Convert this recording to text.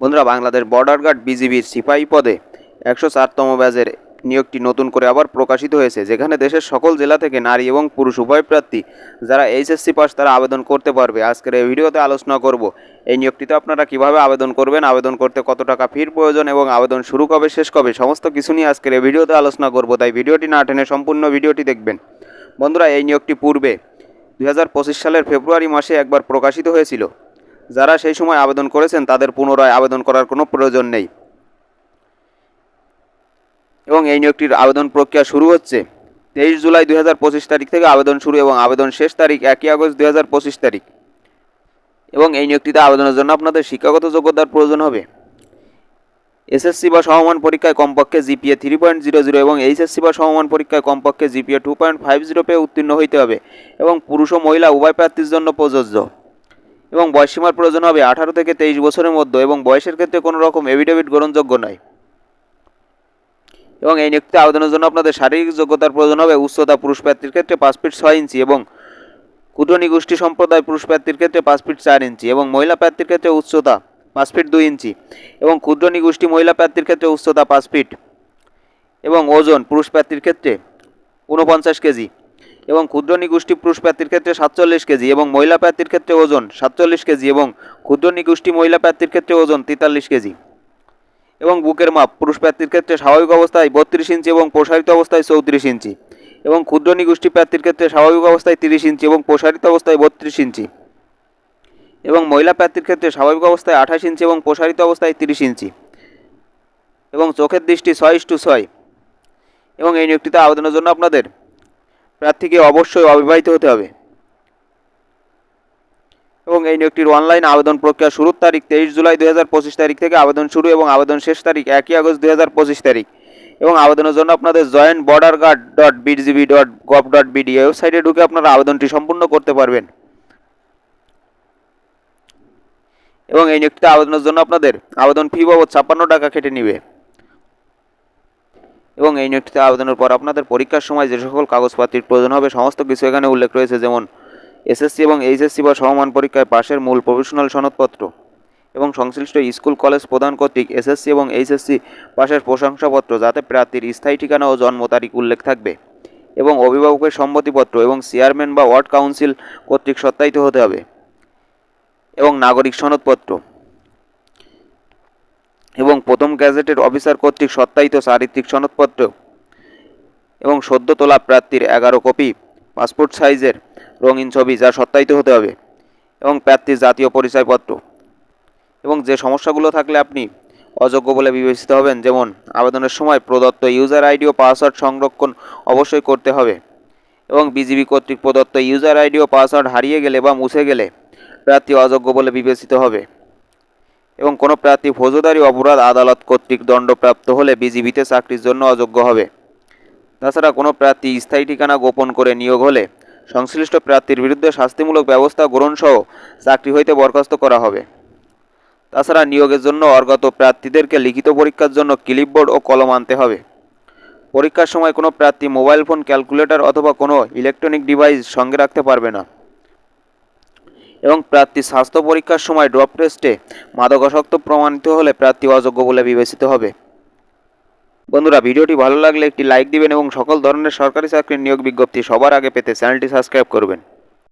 বন্ধুরা, Bangladesh border guard বিজিবির সিপাহী পদে একশো চারতম ব্যাজের নিয়োগটি নতুন করে আবার প্রকাশিত হয়েছে, যেখানে দেশের সকল জেলা থেকে নারী এবং পুরুষ উভয় প্রার্থী যারা এইচএসসি পাস তারা আবেদন করতে পারবে। আজকের এই ভিডিওতে আলোচনা করব, এই নিয়োগটিতে আপনারা কীভাবে আবেদন করবেন, আবেদন করতে কত টাকা ফির প্রয়োজন এবং আবেদন শুরু কবে, শেষ কবে, সমস্ত কিছু নিয়ে আজকের এই ভিডিওতে আলোচনা করব। তাই ভিডিওটি না টেনে সম্পূর্ণ ভিডিওটি দেখবেন। বন্ধুরা, এই নিয়োগটি পূর্বে দু হাজার পঁচিশ সালের ফেব্রুয়ারি মাসে একবার প্রকাশিত হয়েছিল। যারা সেই সময় আবেদন করেছেন, তাদের পুনরায় আবেদন করার কোনো প্রয়োজন নেই। এবং এই নিয়োগটির আবেদন প্রক্রিয়া শুরু হচ্ছে তেইশ জুলাই দু হাজার পঁচিশ তারিখ থেকে আবেদন শুরু এবং আবেদন শেষ তারিখ একই আগস্ট দু হাজার পঁচিশ তারিখ। এবং এই নিয়োগটিতে আবেদনের জন্য আপনাদের শিক্ষাগত যোগ্যতার প্রয়োজন হবে। এসএসসি বা সমমান পরীক্ষায় কমপক্ষে GPA three point zero zero এবং এইচএসসি বা সমমান পরীক্ষায় কমপক্ষে GPA two point five zero পেয়ে উত্তীর্ণ হইতে হবে। এবং পুরুষ ও মহিলা উভয় প্রার্থীর জন্য প্রযোজ্য। এবং বয়সীমার প্রয়োজন হবে আঠারো থেকে তেইশ বছরের মধ্যে এবং বয়সের ক্ষেত্রে কোনো রকম এভিডেভিট গ্রহণযোগ্য নয়। এবং এই নিয়োগটিতে আবেদনের জন্য আপনাদের শারীরিক যোগ্যতার প্রয়োজন হবে। উচ্চতা পুরুষ প্রার্থীর ক্ষেত্রে পাঁচ ফিট ছয় ইঞ্চি এবং ক্ষুদ্র নিগোষ্ঠী সম্প্রদায় পুরুষ প্রার্থীর ক্ষেত্রে পাঁচ ফিট চার ইঞ্চি এবং মহিলা প্রার্থীর ক্ষেত্রে উচ্চতা পাঁচ ফিট দুই ইঞ্চি এবং ক্ষুদ্র নিগোষ্ঠী মহিলা প্রার্থীর ক্ষেত্রে উচ্চতা পাঁচ ফিট এবং ওজন পুরুষ প্রার্থীর ক্ষেত্রে ঊনপঞ্চাশ কেজি। এবং ক্ষুদ্র নিগোষ্ঠী পুরুষ প্রার্থীর ক্ষেত্রে সাতচল্লিশ কেজি এবং মহিলা প্রার্থীর ক্ষেত্রে ওজন সাতচল্লিশ কেজি এবং ক্ষুদ্র নিগোষ্ঠী মহিলা প্রার্থীর ক্ষেত্রে ওজন তেতাল্লিশ কেজি। এবং বুকের মাপ, পুরুষ প্রার্থীর ক্ষেত্রে স্বাভাবিক অবস্থায় বত্রিশ ইঞ্চি এবং প্রসারিত অবস্থায় চৌত্রিশ ইঞ্চি। এবং ক্ষুদ্র নিগোষ্ঠী প্রার্থীর ক্ষেত্রে স্বাভাবিক অবস্থায় তিরিশ ইঞ্চি এবং প্রসারিত অবস্থায় বত্রিশ ইঞ্চি। এবং মহিলা প্রার্থীর ক্ষেত্রে স্বাভাবিক অবস্থায় আঠাশ ইঞ্চি এবং প্রসারিত অবস্থায় তিরিশ ইঞ্চি। এবং চোখের দৃষ্টি ছয় টু ছয়। এবং এই নিয়োগটিতে আবেদনের জন্য আপনাদের প্রার্থীকে অবশ্যই অবিবাহিত হতে হবে। এবং এই নিয়োগটির অনলাইন আবেদন প্রক্রিয়া শুরুর তারিখ তেইশ জুলাই দু হাজার পঁচিশ তারিখ থেকে আবেদন শুরু এবং আবেদন শেষ তারিখ একই আগস্ট দু হাজার পঁচিশ তারিখ। এবং আবেদনের জন্য আপনাদের join border guard dot BGB dot gov dot BD ওয়েবসাইটে ঢুকে আপনারা আবেদনটি সম্পূর্ণ করতে পারবেন। এবং এই নিয়োগটিতে আবেদনের জন্য আপনাদের আবেদন ফি বাবদ ছাপ্পান্ন টাকা কেটে নিবে। এবং এই নিয়োগটিতে আবেদনের পর আপনাদের পরীক্ষার সময় যে সকল কাগজপত্রের প্রয়োজন হবে, সমস্ত কিছু এখানে উল্লেখ রয়েছে, যেমন এসএসসি এবং এইচএসসি বা সমমান পরীক্ষায় পাশের মূল প্রফেশনাল সনদপত্র এবং সংশ্লিষ্ট স্কুল, কলেজ প্রদান কর্তৃক এসএসসি এবং এইচএসসি পাশের প্রশংসাপত্র যাতে প্রার্থীর স্থায়ী ঠিকানা ও জন্ম তারিখ উল্লেখ থাকবে এবং অভিভাবকের সম্মতিপত্র এবং চেয়ারম্যান বা ওয়ার্ড কাউন্সিল কর্তৃক সত্যায়িত হতে হবে এবং নাগরিক সনদপত্র। এবং প্রথম গ্যাজেটের অফিসার কর্তৃক সত্যায়িত চারিত্রিক সনদপত্র এবং সদ্য তোলা প্রার্থীর এগারো কপি, পাসপোর্ট সাইজের রঙিন ছবি যা সত্যায়িত হতে হবে, এবং প্রার্থীর জাতীয় পরিচয়পত্র। এবং যে সমস্যাগুলো থাকলে আপনি অযোগ্য বলে বিবেচিত হবেন, যেমন আবেদনের সময় প্রদত্ত ইউজার আইডি ও পাসওয়ার্ড সংরক্ষণ অবশ্যই করতে হবে, এবং বিজিবি কর্তৃক প্রদত্ত ইউজার আইডি ও পাসওয়ার্ড হারিয়ে গেলে বা মুছে গেলে প্রার্থী অযোগ্য বলে বিবেচিত হবে। এবং কোনো প্রার্থী ফৌজদারি অপরাধ আদালত কর্তৃক দণ্ডপ্রাপ্ত হলে বিজিবিতে চাকরির জন্য অযোগ্য হবে। তাছাড়া কোনো প্রার্থী স্থায়ী ঠিকানা গোপন করে নিয়োগ হলে সংশ্লিষ্ট প্রার্থীর বিরুদ্ধে শাস্তিমূলক ব্যবস্থা গ্রহণসহ চাকরি হইতে বরখাস্ত করা হবে। তাছাড়া নিয়োগের জন্য অর্গত প্রার্থীদেরকে লিখিত পরীক্ষার জন্য ক্লিপবোর্ড ও কলম আনতে হবে। পরীক্ষার সময় কোনো প্রার্থী মোবাইল ফোন ক্যালকুলেটর অথবা কোনো ইলেকট্রনিক ডিভাইস সঙ্গে রাখতে পারবে না। এবং প্রার্থী স্বাস্থ্য পরীক্ষার সময় ড্রপ টেস্টে মাদকাসক্ত প্রমাণিত হলে প্রার্থী অযোগ্য বলে বিবেচিত হবে। বন্ধুরা, ভিডিওটি ভালো লাগলে একটি লাইক দিবেন এবং সকল ধরনের সরকারি চাকরির নিয়োগ বিজ্ঞপ্তি সবার আগে পেতে চ্যানেলটি সাবস্ক্রাইব করবেন।